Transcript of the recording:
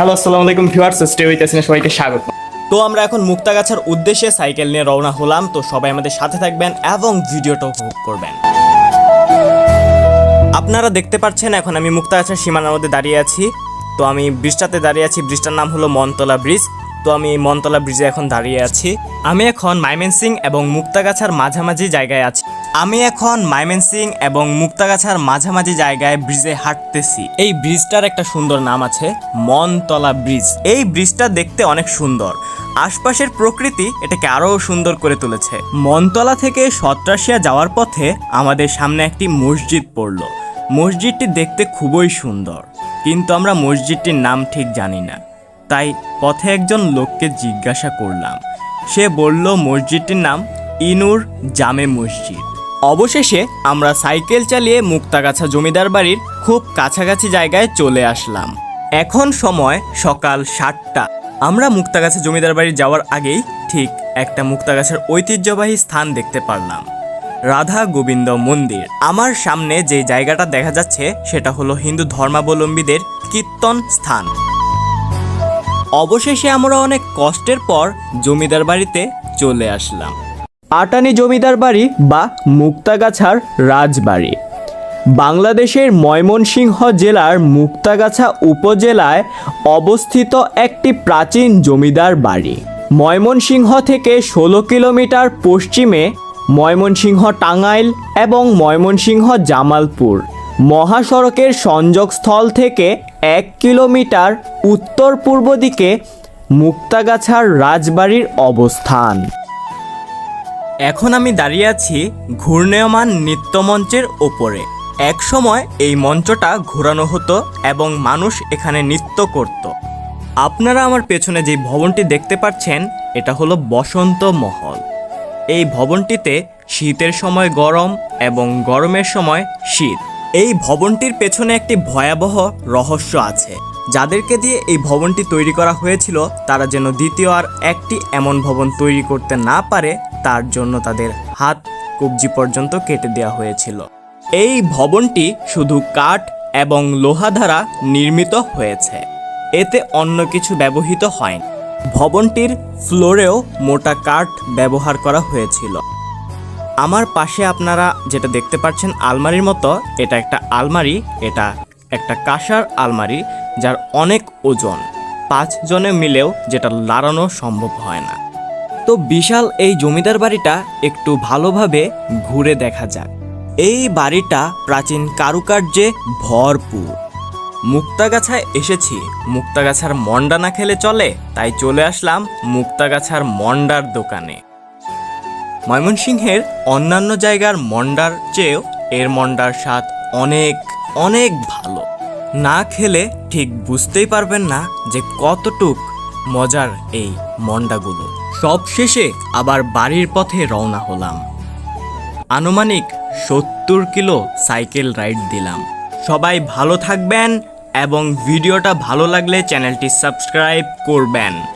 Hello আসসালামু আলাইকুম viewers stay with আসিনা সবাইকে স্বাগত। তো আমরা এখন মুক্তাগাছার উদ্দেশ্যে সাইকেল নিয়ে রওনা হলাম, তো সবাই আমাদের সাথে থাকবেন এবং ভিডিওটা উপভোগ করবেন। আপনারা দেখতে পাচ্ছেন, এখন আমি মুক্তাগাছার সীমানার মধ্যে দাঁড়িয়ে আছি। তো আমি ব্রিজটাতে দাঁড়িয়ে আছি, ব্রিজটার নাম হলো মনতলা ব্রিজ। তো আমি মনতলা ব্রিজে এখন দাঁড়িয়ে আছি। আমি এখন মাইমেনসিং এবং মুক্তাগাছার মাঝামাঝি জায়গায় আছি। আমি এখন মাইমেনসিং এবং মুক্তাগাছার মাঝামাঝি জায়গায় ব্রিজে হাঁটতেছি। এই ব্রিজটার একটা সুন্দর নাম আছে মনতলা ব্রিজ এই ব্রিজটা দেখতে অনেক সুন্দর। আশপাশের প্রকৃতি এটাকে আরও সুন্দর করে তুলেছে। মনতলা থেকে সত্রাসিয়া যাওয়ার পথে আমাদের সামনে একটি মসজিদ পড়ল। মসজিদটি দেখতে খুবই সুন্দর। কিন্তু আমরা মসজিদটির নাম ঠিক জানি না। তাই পথে একজন লোককে জিজ্ঞাসা করলাম। সে বলল, মসজিদটির নাম ইনুর জামে মসজিদ। অবশেষে আমরা সাইকেল চালিয়ে মুক্তাগাছা জমিদার বাড়ির খুব কাছাকাছি জায়গায় চলে আসলাম। এখন সময় সকাল সাতটা। আমরা মুক্তাগাছা জমিদার বাড়ি যাওয়ার আগেই ঠিক একটা মুক্তাগাছার ঐতিহ্যবাহী স্থান দেখতে পারলাম। রাধা গোবিন্দ মন্দির। আমার সামনে যে জায়গাটা দেখা যাচ্ছে, সেটা হলো হিন্দু ধর্মাবলম্বীদের কীর্তন স্থান। অবশেষে আমরা অনেক কষ্টের পর জমিদার বাড়িতে চলে আসলাম। আটানি জমিদার বাড়ি বা মুক্তাগাছার রাজবাড়ি। বাংলাদেশের ময়মনসিংহ জেলার মুক্তাগাছা উপজেলায় অবস্থিত একটি প্রাচীন জমিদার বাড়ি। ময়মনসিংহ থেকে ষোলো কিলোমিটার পশ্চিমে ময়মনসিংহ টাঙ্গাইল এবং ময়মনসিংহ জামালপুর। মহাসড়কের সংযোগস্থল থেকে এক কিলোমিটার উত্তর পূর্ব দিকে মুক্তাগাছার রাজবাড়ির অবস্থান। এখন আমি দাঁড়িয়ে আছি ঘূর্ণায়মান নৃত্যমঞ্চের ওপরে। এক সময় এই মঞ্চটা ঘোরানো হতো এবং মানুষ এখানে নৃত্য করত। আপনারা আমার পেছনে যে ভবনটি দেখতে পাচ্ছেন, এটা হলো বসন্ত মহল। এই ভবনটিতে শীতের সময় গরম এবং গরমের সময় শীত। এই ভবনটির পেছনে একটি ভয়াবহ রহস্য আছে। যাদেরকে দিয়ে এই ভবনটি তৈরি করা হয়েছিল, তারা যেন দ্বিতীয় আর একটি এমন ভবন তৈরি করতে না পারে, তার জন্য তাদের হাত কবজি পর্যন্ত কেটে দেওয়া হয়েছিল। এই ভবনটি শুধু কাঠ এবং লোহা দ্বারা নির্মিত হয়েছে। এতে অন্য কিছু ব্যবহৃত হয়নি। ভবনটির ফ্লোরেও মোটা কাঠ ব্যবহার করা হয়েছিল। আমার পাশে আপনারা যেটা দেখতে পাচ্ছেন আলমারির মতো, এটা একটা আলমারি, এটা একটা কাঁসার আলমারি যার অনেক ওজন। পাঁচ জনে মিলেও যেটা লাড়ানো সম্ভব হয় না। তো বিশাল এই জমিদার বাড়িটা একটু ভালোভাবে ঘুরে দেখা যাক। এই বাড়িটা প্রাচীন কারুকার্যে ভরপুর। মুক্তাগাছায় এসেছি। মুক্তাগাছার মন্ডা না খেলে চলে, তাই চলে আসলাম মুক্তাগাছার মন্ডার দোকানে। ময়মনসিংহের অন্যান্য জায়গার মন্ডার চেয়েও এর মন্ডার স্বাদ অনেক অনেক ভালো। না খেলে ঠিক বুঝতেই পারবেন না যে কতটুক মজার এই মন্ডাগুলো। সব শেষে আবার বাড়ির পথে রওনা হলাম। আনুমানিক সত্তর কিলো সাইকেল রাইড দিলাম। সবাই ভালো থাকবেন এবং ভিডিওটা ভালো লাগলে চ্যানেলটি সাবস্ক্রাইব করবেন।